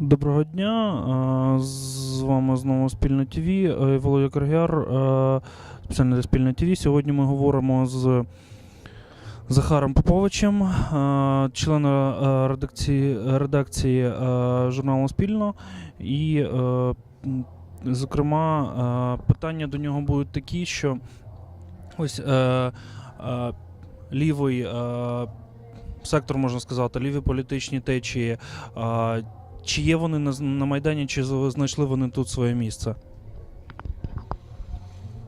Доброго дня. З вами знову Спільне ТВ. е, Володя Каргяр, е, спеціально для Спільне ТВ. Сьогодні ми говоримо з Захаром Поповичем, е, членом редакції, редакції журналу Спільно. І, зокрема, питання до нього будуть такі, що ось лівий сектор, можна сказати, ліві політичні течії. Чи є вони на, на Майдані, чи знайшли вони тут своє місце?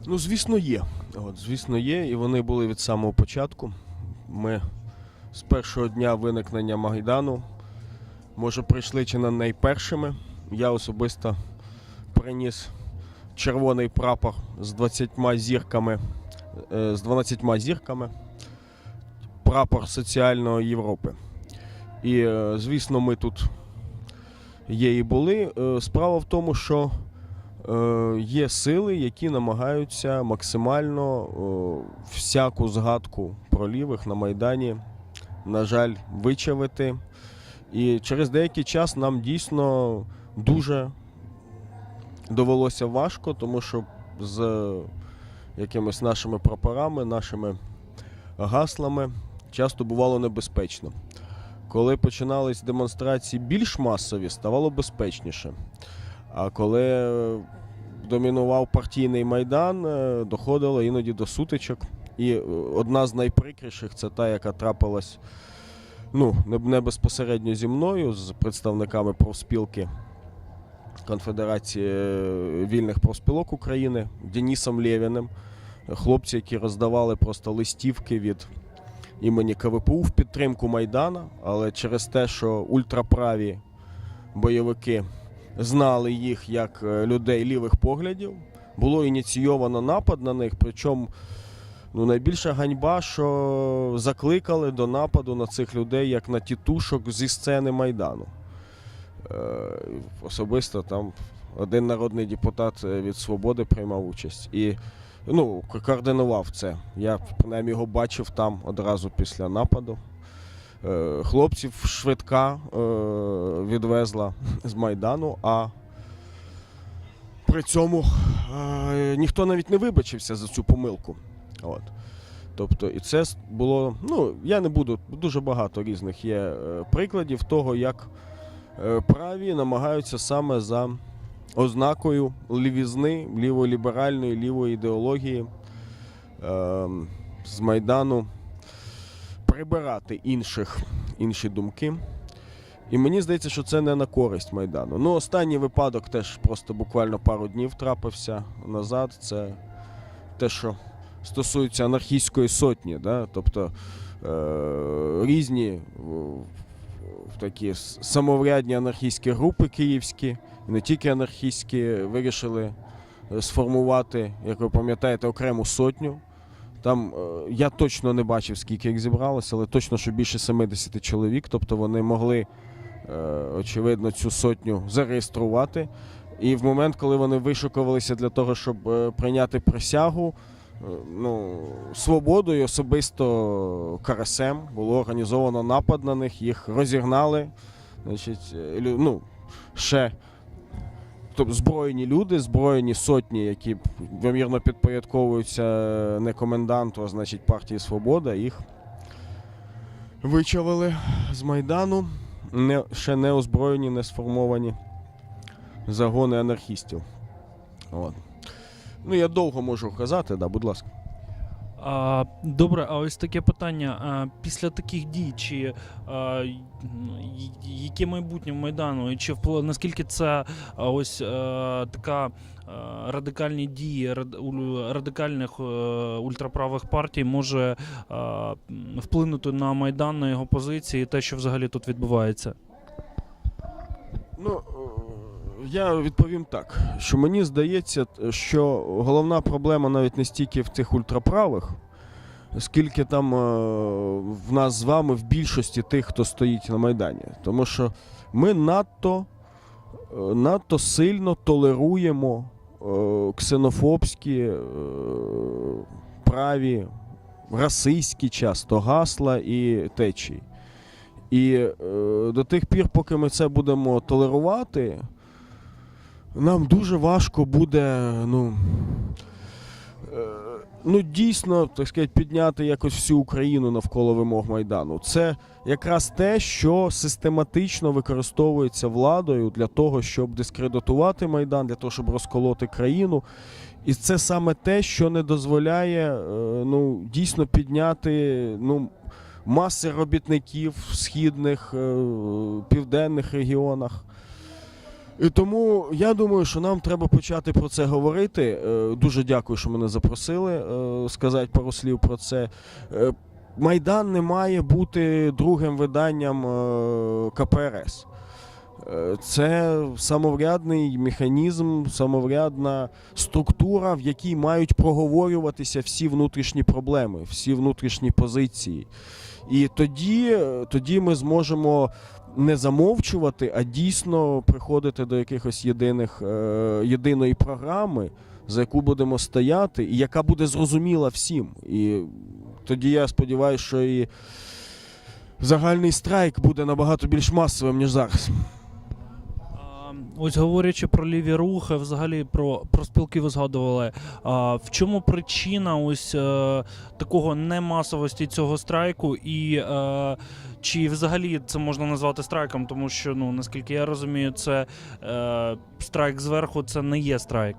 Ну, звісно, є. От, звісно, є, і вони були від самого початку. Ми з першого дня виникнення Майдану, може, прийшли чи не найпершими. Я особисто приніс червоний прапор з 20 зірками, е, з 12 зірками, прапор соціальної Європи. І, е, звісно, ми тут є і були. Е, Справа в тому, що е, є сили, які намагаються максимально е, всяку згадку про лівих на Майдані, на жаль, вичавити. І через деякий час нам дійсно дуже довелося важко, тому що з якимись нашими прапорами, нашими гаслами часто бувало небезпечно. Коли починались демонстрації більш масові, ставало безпечніше. А коли е, домінував партійний майдан, е, доходило іноді до сутичок. І е, одна з найприкріших це та, яка трапилась ну, не- безпосередньо зі мною, з представниками профспілки Конфедерації вільних профспілок України Денісом Лєвіним. Хлопці, які роздавали просто листівки від імені КВПУ в підтримку Майдана, але через те, що ультраправі бойовики знали їх як е, людей лівих поглядів. Було ініційовано напад на них. Причому ну, найбільша ганьба, що закликали до нападу на цих людей як на тітушок зі сцени Майдану. Е, особисто там один народний депутат е, від Свободи приймав участь і ну, координував це. Я принаймні його бачив там одразу після нападу. Е, Хлопців швидка е, відвезла з Майдану, а при цьому е, ніхто навіть не вибачився за цю помилку. От. Тобто, і це було. Ну, я не буду, дуже багато різних є прикладів того, як праві намагаються саме за ознакою лівізни, ліволіберальної, лівої ідеології е, з Майдану прибирати інших, інші думки. І мені здається, що це не на користь Майдану. Ну, останній випадок теж просто буквально пару днів трапився назад. Це те, що стосується анархістської сотні. Да? Тобто е- різні в такі самоврядні анархістські групи київські, не тільки анархістські, вирішили е, сформувати, як ви пам'ятаєте, окрему сотню. Там е, я точно не бачив, скільки їх зібралося, але точно, що більше 70 чоловік. Тобто вони могли, е, очевидно, цю сотню зареєструвати. І в момент, коли вони вишукувалися для того, щоб прийняти присягу, ну, свободою, особисто Карасем, було організовано напад на них, їх розігнали. Значить, ну, ще тобто зброєні люди, зброєні сотні, які вимірно підпорядковуються е, не коменданту, а значить партії Свобода, їх вичавили з Майдану. Не, ще не озброєні, не сформовані загони анархістів. От. Ну, я довго можу казати, да, будь ласка. А, добре, а ось таке питання. А, після таких дій, чи а, яке майбутнє в Майдану, і чи вплив, наскільки це а, ось а, така а, радикальні дії рад, радикальних е, ультраправих партій може а, вплинути на Майдан, на його позиції, те, що взагалі тут відбувається? Ну, е, я відповім так, що мені здається, що головна проблема навіть не стільки в цих ультраправих, скільки там е, в нас з вами в більшості тих, хто стоїть на Майдані. Тому що ми надто, е, надто сильно толеруємо е, ксенофобські, праві, расистські часто гасла і течії. І е, до тих пір, поки ми це будемо толерувати, нам дуже важко буде, ну. е, Ну, дійсно, так сказати, підняти якось всю Україну навколо вимог Майдану. Це якраз те, що систематично використовується владою для того, щоб дискредитувати Майдан, для того, щоб розколоти країну. І це саме те, що не дозволяє е, ну, дійсно підняти ну, маси робітників в східних, е, південних регіонах. І тому я думаю, що нам треба почати про це говорити. Е, Дуже дякую, що мене запросили е, сказати пару слів про це. Е, Майдан не має бути другим виданням КПРС. Це самоврядний механізм, самоврядна структура, в якій мають проговорюватися всі внутрішні проблеми, всі внутрішні позиції. І тоді, тоді ми зможемо не замовчувати, а дійсно приходити до якихось єдиних, е, єдиної програми, за яку будемо стояти, і яка буде зрозуміла всім. І тоді я сподіваюся, що і загальний страйк буде набагато більш масовим, ніж зараз. А, Ось говорячи про ліві рухи, взагалі про, про спілки ви згадували. А, в чому причина ось е, такого немасовості цього страйку, і е, чи взагалі це можна назвати страйком, тому що ну наскільки я розумію, це е, страйк зверху, це не є страйк.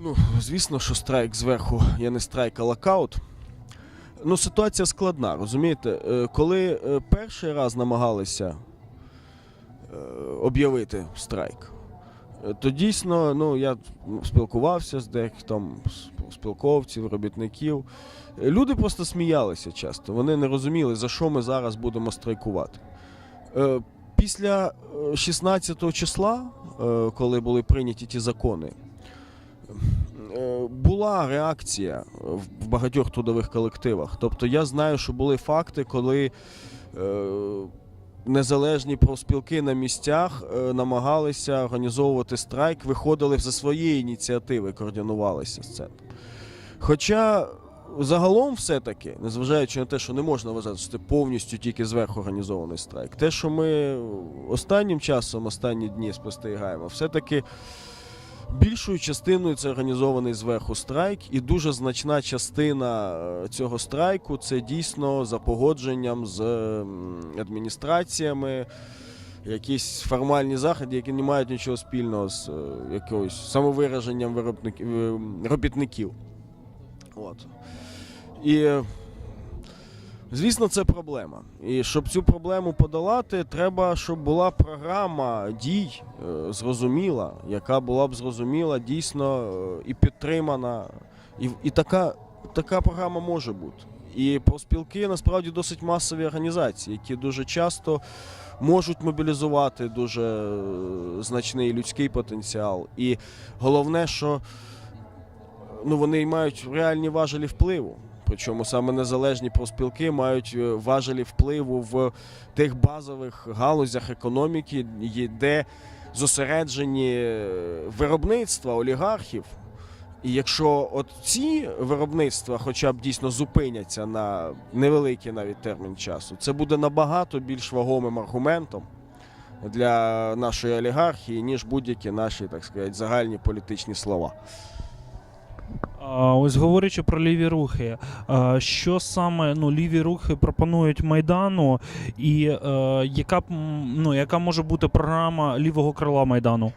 Ну, звісно, що страйк зверху є не страйк, а локаут. Ну, ситуація складна, розумієте? Коли перший раз намагалися об'явити страйк, е, то дійсно, ну, я спілкувався з з спілковців, робітників. Е, Люди просто сміялися часто. Вони не розуміли, за що ми зараз будемо страйкувати. Е, Після е, 16 числа, е, коли були прийняті ті закони, е, була реакція в- багатьох трудових колективах. Тобто я знаю, що були факти, коли е, незалежні профспілки на місцях е, намагалися організовувати страйк, виходили за своєї ініціативи, координувалися з цим. Хоча загалом все-таки, незважаючи на те, що не можна вважати, що це повністю тільки зверху організований страйк, те, що ми останнім часом, останні дні спостерігаємо, все-таки більшою частиною це організований зверху страйк, і дуже значна частина е, цього страйку це дійсно за погодженням з адміністраціями. Якісь формальні заходи, які не мають нічого спільного з е, якогось самовираженням е, робітників. От. І, звісно, це проблема. І щоб цю проблему подолати, треба, щоб була програма дій е, зрозуміла, яка була б зрозуміла дійсно е, і підтримана. І, і така, така програма може бути. І профспілки насправді досить масові організації, які дуже часто можуть мобілізувати дуже е, значний людський потенціал. І головне, що ну, вони мають реальні важелі впливу. Причому саме незалежні профспілки мають е, важелі впливу в тих базових галузях економіки, де зосереджені е, виробництва олігархів. І якщо от ці виробництва хоча б дійсно зупиняться на невеликий навіть термін часу, це буде набагато більш вагомим аргументом для нашої олігархії, ніж будь-які наші, так сказати, загальні політичні слова. Ось говорячи про ліві рухи, що саме ну, ліві рухи пропонують Майдану, і е, яка, ну, яка може бути програма лівого крила Майдану?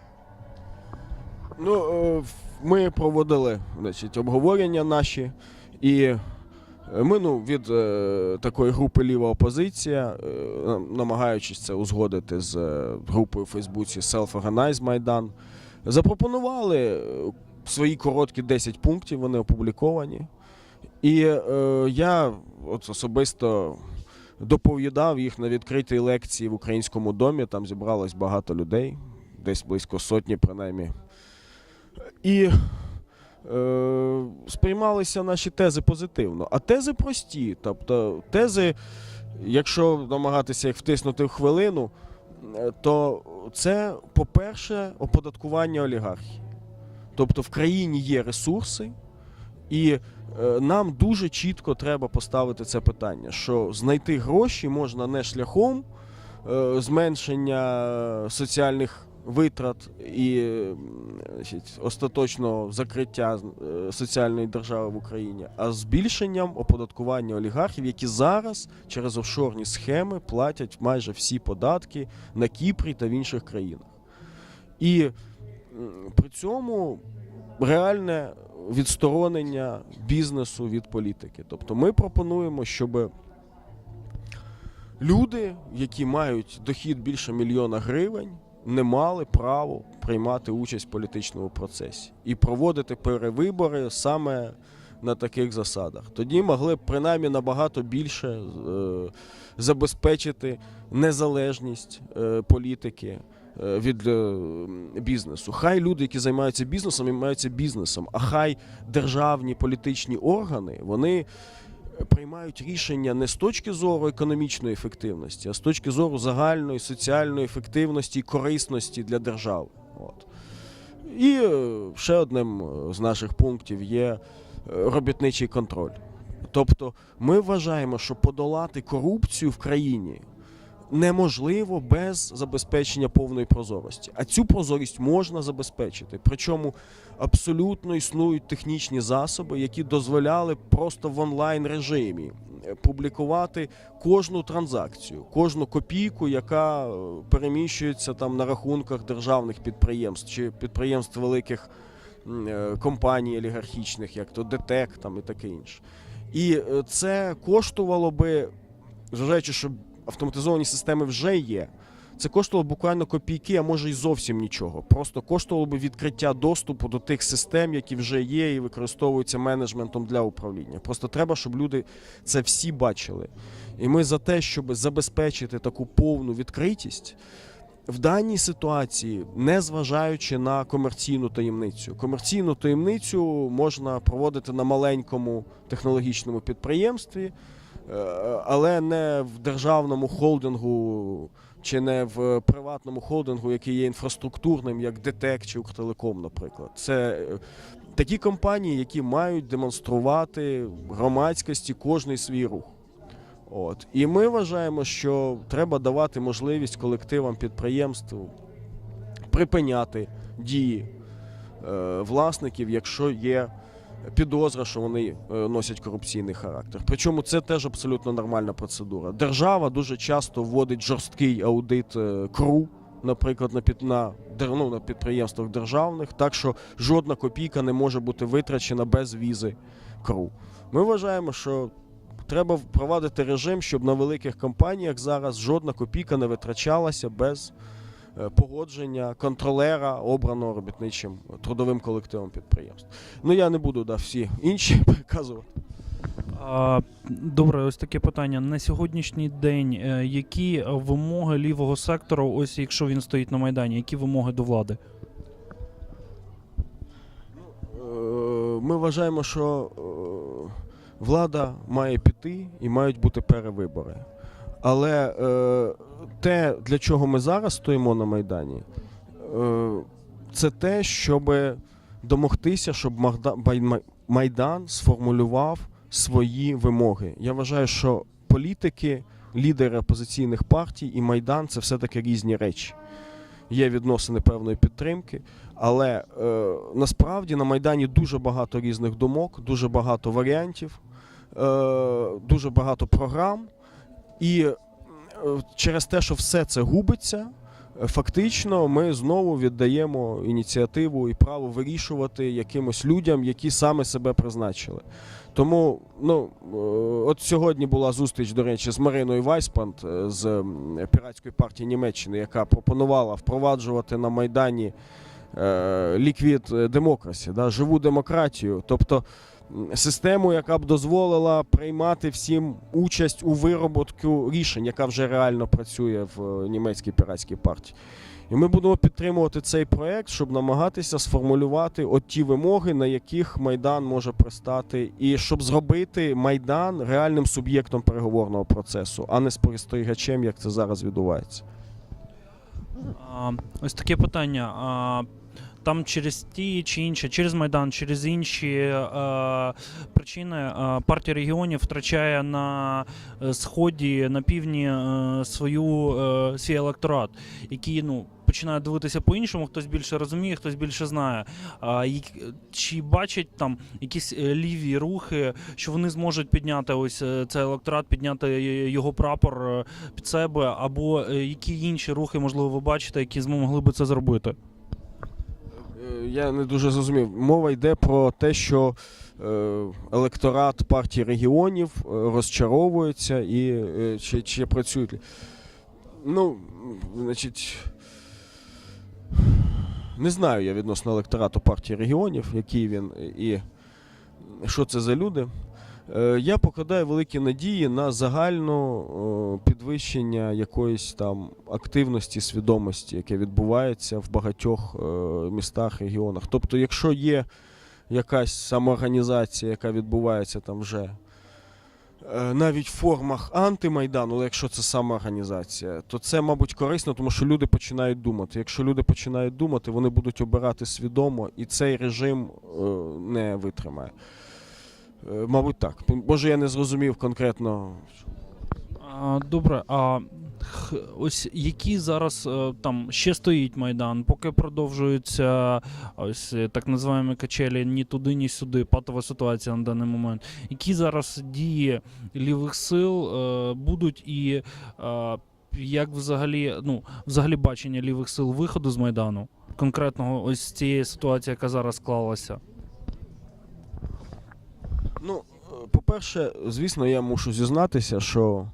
Ну, е, ми проводили значить, обговорення наші, і ми ну, від е, такої групи ліва опозиція, намагаючись це узгодити з групою в Фейсбуці Self-Organize Майдан, запропонували свої короткі 10 пунктів, вони опубліковані. І е, я от особисто доповідав їх на відкритій лекції в українському домі. Там зібралось багато людей, десь близько сотні, принаймні. І е, сприймалися наші тези позитивно. А тези прості. Тобто, тези, якщо намагатися їх втиснути в хвилину, е, то це, по-перше, оподаткування олігархії. Тобто в країні є ресурси, І е, нам дуже чітко треба поставити це питання: що знайти гроші можна не шляхом е, зменшення соціальних витрат і е, остаточного закриття соціальної держави в Україні, а збільшенням оподаткування олігархів, які зараз через офшорні схеми платять майже всі податки на Кіпрі та в інших країнах. І при цьому реальне відсторонення бізнесу від політики. Тобто ми пропонуємо, щоб люди, які мають дохід більше мільйона гривень, не мали право приймати участь в політичному процесі і проводити перевибори саме на таких засадах. Тоді могли б принаймні набагато більше е, забезпечити незалежність е, політики від е, бізнесу. Хай люди, які займаються бізнесом, займаються бізнесом, а хай державні політичні органи вони приймають рішення не з точки зору економічної ефективності, а з точки зору загальної соціальної ефективності і корисності для держави. От. І е, ще одним е, з наших пунктів є е, робітничий контроль. Тобто ми вважаємо, що подолати корупцію в країні неможливо без забезпечення повної прозорості. А цю прозорість можна забезпечити. Причому абсолютно існують технічні засоби, які дозволяли просто в онлайн режимі е, публікувати кожну транзакцію, кожну копійку, яка е, переміщується там на рахунках державних підприємств чи підприємств великих е, компаній олігархічних, як то ДТЕК там і таке інше. І це коштувало би, зважаючи, що автоматизовані системи вже є. Це коштувало буквально копійки, а може й зовсім нічого. Просто коштувало би відкриття доступу до тих систем, які вже є і використовуються менеджментом для управління. Просто треба, щоб люди це всі бачили. І ми за те, щоб забезпечити таку повну відкритість. В даній ситуації, не зважаючи на комерційну таємницю, комерційну таємницю можна проводити на маленькому технологічному підприємстві, але не в державному холдингу чи не в приватному холдингу, який є інфраструктурним, як ДТЕК чи Укртелеком, наприклад. Це е, такі компанії, які мають демонструвати громадськості кожний свій рух. От. І ми вважаємо, що треба давати можливість колективам підприємств припиняти дії е, власників, якщо є підозра, що вони е, носять корупційний характер. Причому це теж абсолютно нормальна процедура. Держава дуже часто вводить жорсткий аудит е, КРУ, наприклад, на під на, ну, на підприємствах державних, так що жодна копійка не може бути витрачена без візи КРУ. Ми вважаємо, що треба впровадити режим, щоб на великих компаніях зараз жодна копійка не витрачалася без погодження контролера, обраного робітничим трудовим колективом підприємств. Ну я не буду да, всі інші переказувати. Добре, ось таке питання. На сьогоднішній день е, які е, вимоги лівого сектору, ось якщо він стоїть на Майдані, які вимоги до влади? Е, Ми вважаємо, що е, влада має піти і мають бути перевибори. Але е, те, для чого ми зараз стоїмо на Майдані, е, це те, щоб домогтися, щоб Майдан сформулював свої вимоги. Я вважаю, що політики, лідери опозиційних партій і Майдан це все-таки різні речі. Є відносини певної підтримки, але е, насправді на Майдані дуже багато різних думок, дуже багато варіантів, е, дуже багато програм. І е, через те, що все це губиться, фактично ми знову віддаємо ініціативу і право вирішувати якимось людям, які саме себе призначили. Тому, ну, е, от сьогодні була зустріч, до речі, з Мариною Вайспанд е, з піратської партії Німеччини, яка пропонувала впроваджувати на Майдані ліквід демокрасі, да, живу демократію. Тобто систему, яка б дозволила приймати всім участь у вироботку рішень, яка вже реально працює в е, німецькій піратській партії. І ми будемо підтримувати цей проект, щоб намагатися сформулювати от ті вимоги, на яких Майдан може пристати, і щоб зробити Майдан реальним суб'єктом переговорного процесу, а не спостерігачем, як це зараз відбувається. Ось таке питання. Там через ті чи інші, через Майдан, через інші е, причини е, партія регіонів втрачає на е, сході, на півдні е, свою е, свій електорат, який ну. Починає дивитися по-іншому, хтось більше розуміє, хтось більше знає. А, як- чи бачать там якісь е, ліві рухи, що вони зможуть підняти ось е, цей електорат, підняти його прапор під себе, або які інші рухи, можливо, ви бачите, які змогли би це зробити? Е, Я не дуже зрозумів. Мова йде про те, що е, електорат партії регіонів е, розчаровується і чи, чи працюють. Ну, значить. Не знаю я відносно електорату партії регіонів, який він і що це за люди. Е, Я покладаю великі надії на загальну підвищення якоїсь там активності, свідомості, яке відбувається в багатьох е, містах, регіонах. Тобто, якщо є якась самоорганізація, яка відбувається там вже е, навіть в формах антимайдану, якщо це самоорганізація, то це, мабуть, корисно, тому що люди починають думати. Якщо люди починають думати, вони будуть обирати свідомо, і цей режим не витримає. Е, Мабуть, так. Може, я не зрозумів конкретно. Добре, а ось які зараз е, там ще стоїть майдан, поки продовжуються ось е, так називаємо качелі ні туди, ні сюди, патова ситуація на даний момент. Які зараз дії лівих сил будуть і як взагалі, ну, взагалі бачення лівих сил виходу з майдану? Конкретного ось цієї ситуації, яка зараз склалася. Ну, е, по-перше, звісно, я мушу зізнатися, що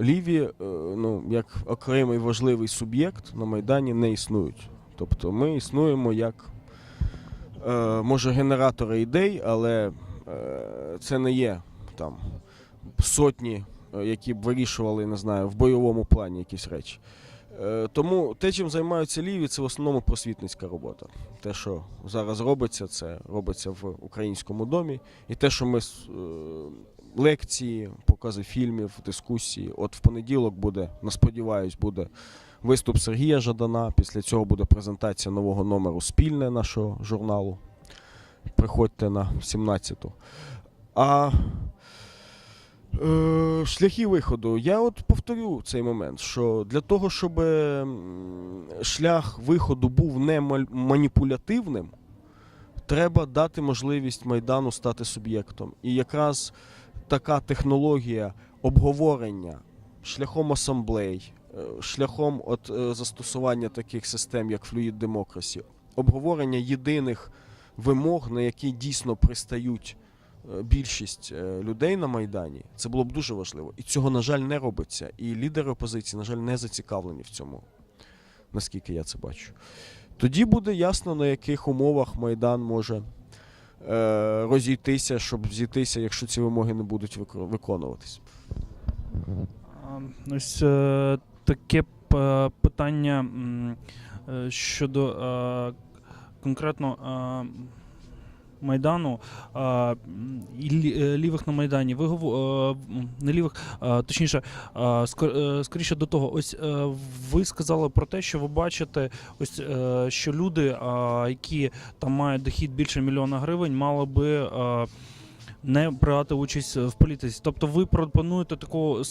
ліві, е, ну, як окремий важливий суб'єкт на Майдані не існують. Тобто ми існуємо як, е, може, генератори ідей, але це не є там сотні, які б вирішували, не знаю, в бойовому плані якісь речі. Е, Тому те, чим займаються ліві, це в основному просвітницька робота. Те, що зараз робиться, це робиться в українському домі. І те, що ми е, лекції, покази фільмів, дискусії. От в понеділок буде, на сподіваюсь, буде виступ Сергія Жадана. Після цього буде презентація нового номеру спільне нашого журналу. Приходьте на 17-ту. А шляхи виходу. Я от повторю цей момент, що для того, щоб шлях виходу був не маніпулятивним, треба дати можливість Майдану стати суб'єктом. І якраз така технологія обговорення шляхом асамблей, е, шляхом от, е, застосування таких систем, як Fluid Democracy, обговорення єдиних вимог, на які дійсно пристають е, більшість е, людей на Майдані, це було б дуже важливо. І цього, на жаль, не робиться. І лідери опозиції, на жаль, не зацікавлені в цьому, наскільки я це бачу. Тоді буде ясно, на яких умовах Майдан може е, розійтися, щоб зійтися, якщо ці вимоги не будуть вико- виконуватись. Ось е, таке е, питання е, щодо е, конкретно е, Майдану і е, лівих на Майдані. Ви е, не лівих, точніше, е, скоріше до того, ось ви сказали про те, що ви бачите, ось що люди, які там мають дохід більше мільйона гривень, мали би. не брати участь в політиці. Тобто ви пропонуєте таку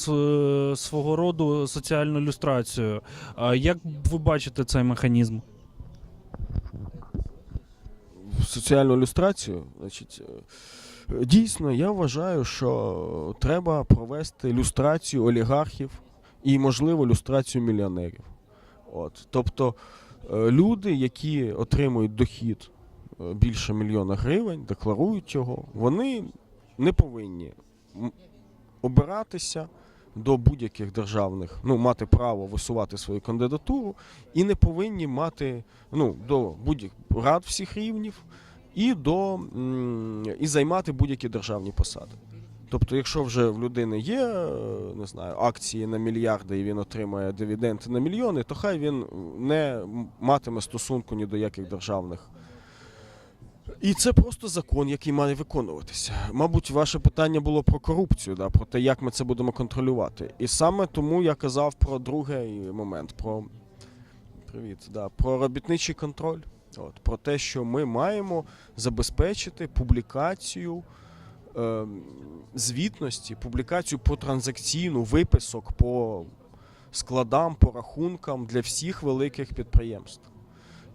свого роду соціальну люстрацію. Як ви бачите цей механізм? Соціальну ілюстрацію, значить, е, дійсно, я вважаю, що треба провести люстрацію олігархів і, можливо, люстрацію мільйонерів. От. Тобто е, люди, які отримують дохід е, більше мільйона гривень, декларують його, вони не повинні обиратися до будь-яких державних, ну, мати право висувати свою кандидатуру, і не повинні мати ну, до будь-яких рад всіх рівнів і до і займати будь-які державні посади. Тобто, якщо вже в людини є е, не знаю, акції на мільярди і він отримує дивіденди на мільйони, то хай він не матиме стосунку ні до яких державних. І це просто закон, який має виконуватися. Мабуть, ваше питання було про корупцію, да, про те, як ми це будемо контролювати. І саме тому я казав про другий момент, про Привіт, да, про робітничий контроль. От, про те, що ми маємо забезпечити публікацію е, звітності, публікацію по транзакційну, виписок по складам, по рахункам для всіх великих підприємств.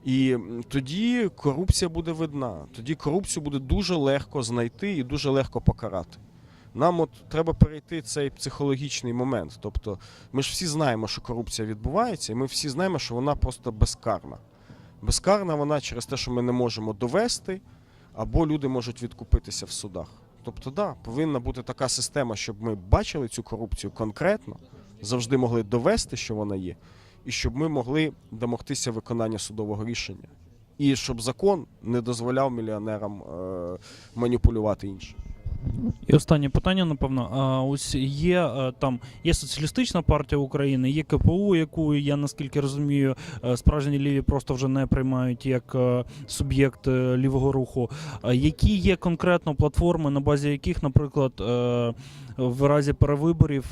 І тоді корупція буде видна. Тоді корупцію буде дуже легко знайти і дуже легко покарати. Нам от треба перейти цей психологічний момент. Тобто, ми ж всі знаємо, що корупція відбувається, і ми всі знаємо, що вона просто безкарна. Безкарна вона через те, що ми не можемо довести, або люди можуть відкупитися в судах. Тобто, да, повинна бути така система, щоб ми бачили цю корупцію конкретно, завжди могли довести, що вона є, і щоб ми могли домогтися виконання судового рішення. І щоб закон не дозволяв мільйонерам е, маніпулювати іншим. І останнє питання, напевно. А ось є е, там є соціалістична партія України, є КПУ, яку я наскільки розумію, е, справжні ліві просто вже не приймають як е, суб'єкт лівого руху. Які є конкретно платформи, на базі яких, наприклад, в разі перевиборів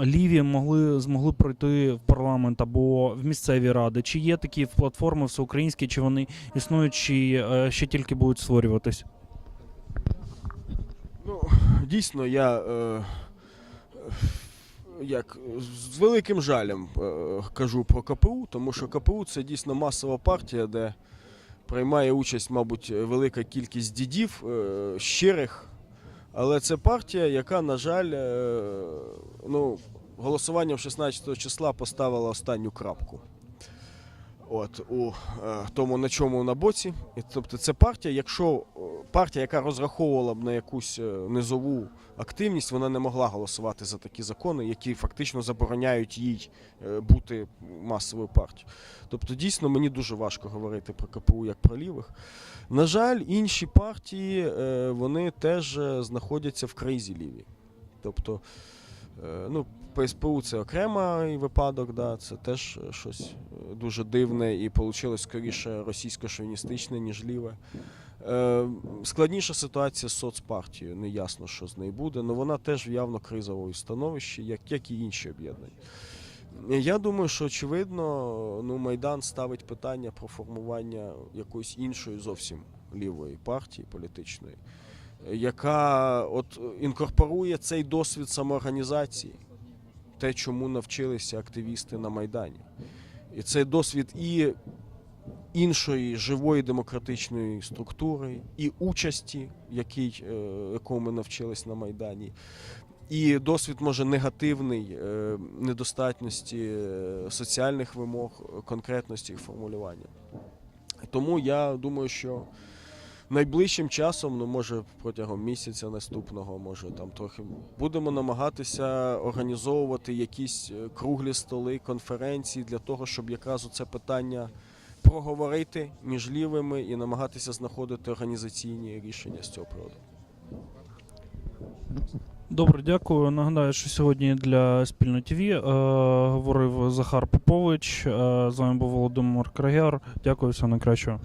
ліві могли змогли пройти в парламент або в місцеві ради? Чи є такі платформи всеукраїнські, чи вони існують, чи е, ще тільки будуть створюватись? Ну, дійсно, я е, як з великим жалем е, кажу про КПУ, тому що КПУ це дійсно масова партія, де приймає участь, мабуть, велика кількість дідів е, щирих. Але це партія, яка, на жаль, е, ну, голосуванням 16 числа поставила останню крапку. От у е, тому, на чому на боці. І, тобто, це партія, якщо е, партія, яка розраховувала б на якусь е, низову активність, вона не могла голосувати за такі закони, які фактично забороняють їй бути масовою партією. Тобто, дійсно, мені дуже важко говорити про КПУ як про лівих. На жаль, інші партії вони теж знаходяться в кризі ліві. Тобто, ну, ПСПУ це окремий випадок, да, це теж е, щось е, дуже дивне і вийшло скоріше російсько-шовіністичне, ніж ліве. Е, складніша ситуація з соцпартією. Не ясно, що з нею буде, але вона теж в явно кризовому становищі, як, як і інші об'єднання. Я думаю, що очевидно, ну, Майдан ставить питання про формування якоїсь іншої зовсім лівої партії політичної, яка от інкорпорує цей досвід самоорганізації, те, чому навчилися активісти на Майдані. І цей досвід і іншої живої демократичної структури, і участі, який, е, якому ми навчились на Майдані. І досвід може негативний е, недостатності е, соціальних вимог, конкретності їх формулювання. Тому я думаю, що найближчим часом, ну може протягом місяця наступного, може там трохи будемо намагатися організовувати якісь е, круглі столи, конференції для того, щоб якраз це питання проговорити між лівими і намагатися знаходити організаційні рішення з цього приводу. Добре, дякую. Нагадаю, що сьогодні для спільно ТВ е, говорив Захар Попович. Е, з вами був Володимир Крагяр. Дякую, всього найкращого.